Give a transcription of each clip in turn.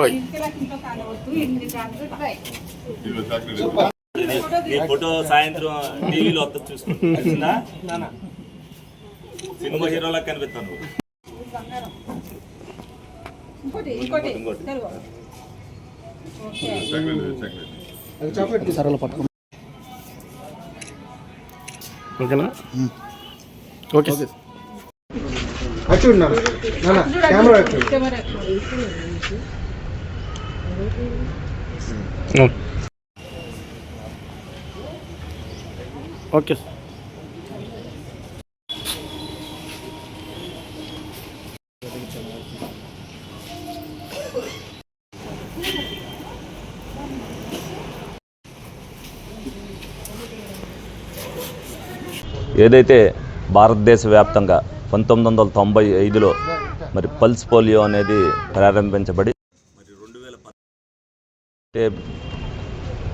Okay ఈ photo సాయంత్రం టీవీలో వస్తుంది చూసుకుంటా సినిమా హీరోలా కనిపిస్తాను ఇంకోటి ఇంకోటి ఇంకోటి. తెలుగు ఓకే సరళ పట్టుకో. ఓకేనా? ఓకే. నాన్న. కెమెరా. ఓకే. ఏదైతే భారతదేశ వ్యాప్తంగా పంతొమ్మిది వందల తొంభై ఐదులో మరి పల్స్ పోలియో అనేది ప్రారంభించబడి మరి రెండు వేల అంటే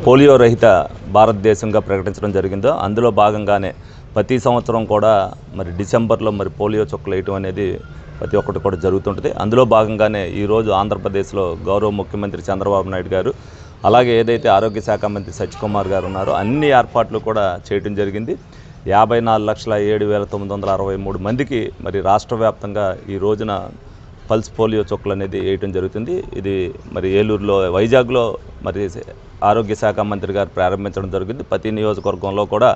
పోలియో రహిత భారతదేశంగా ప్రకటించడం జరిగిందో అందులో భాగంగానే ప్రతి సంవత్సరం కూడా మరి డిసెంబర్లో మరి పోలియో చుక్కలు వేయటం అనేది ప్రతి ఒక్కటి కూడా జరుగుతుంటుంది. అందులో భాగంగానే ఈరోజు ఆంధ్రప్రదేశ్లో గౌరవ ముఖ్యమంత్రి చంద్రబాబు నాయుడు గారు అలాగే ఏదైతే ఆరోగ్య శాఖ మంత్రి సత్యకుమార్ గారు ఉన్నారో అన్ని ఏర్పాట్లు కూడా చేయడం జరిగింది. యాభై నాలుగు లక్షల ఏడు వేల తొమ్మిది వందల అరవై మూడు మందికి మరి రాష్ట్ర వ్యాప్తంగా ఈ రోజున పల్స్ పోలియో చుక్కలు అనేది వేయటం జరుగుతుంది. ఇది మరి ఏలూరులో వైజాగ్లో మరి ఆరోగ్య శాఖ మంత్రి గారు ప్రారంభించడం జరిగింది. ప్రతి నియోజకవర్గంలో కూడా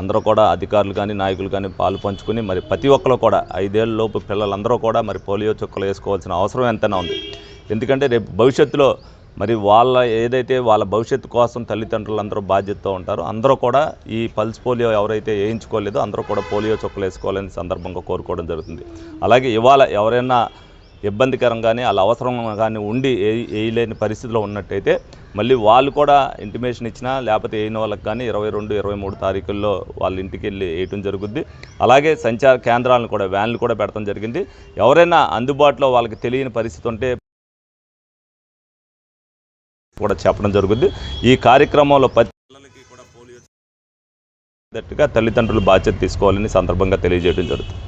అందరూ కూడా అధికారులు కానీ నాయకులు కానీ పాలు పంచుకుని మరి ప్రతి ఒక్కరు కూడా ఐదేళ్ళలోపు పిల్లలందరూ కూడా మరి పోలియో చుక్కలు వేసుకోవాల్సిన అవసరం ఎంతైనా ఉంది. ఎందుకంటే రేపు భవిష్యత్తులో మరి వాళ్ళ ఏదైతే వాళ్ళ భవిష్యత్తు కోసం తల్లిదండ్రులందరూ బాధ్యతతో ఉంటారో అందరూ కూడా ఈ పల్స్ పోలియో ఎవరైతే వేయించుకోలేదో అందరూ కూడా పోలియో చొక్కలు వేసుకోవాలని సందర్భంగా కోరుకోవడం జరుగుతుంది. అలాగే ఇవాళ ఎవరైనా ఇబ్బందికరంగానే వాళ్ళ అవసరం కానీ ఉండి ఏ- వేయలేని పరిస్థితిలో ఉన్నట్టయితే మళ్ళీ వాళ్ళు కూడా ఇంటిమేషన్ ఇచ్చినా లేకపోతే వేయని వాళ్ళకి కానీ ఇరవై రెండు ఇరవై మూడు తారీఖుల్లో వాళ్ళ ఇంటికి వెళ్ళి వేయటం జరుగుద్ది. అలాగే సంచార కేంద్రాలను కూడా వ్యాన్లు కూడా పెడతాం జరిగింది. ఎవరైనా అందుబాటులో వాళ్ళకి తెలియని పరిస్థితి ఉంటే కూడా చెప్పడం జరుగుద్ది. ఈ కార్యక్రమంలో ప్రతి పిల్లలకి కూడా పోలియో తల్లిదండ్రులు బాధ్యత తీసుకోవాలని సందర్భంగా తెలియజేయడం జరుగుతుంది.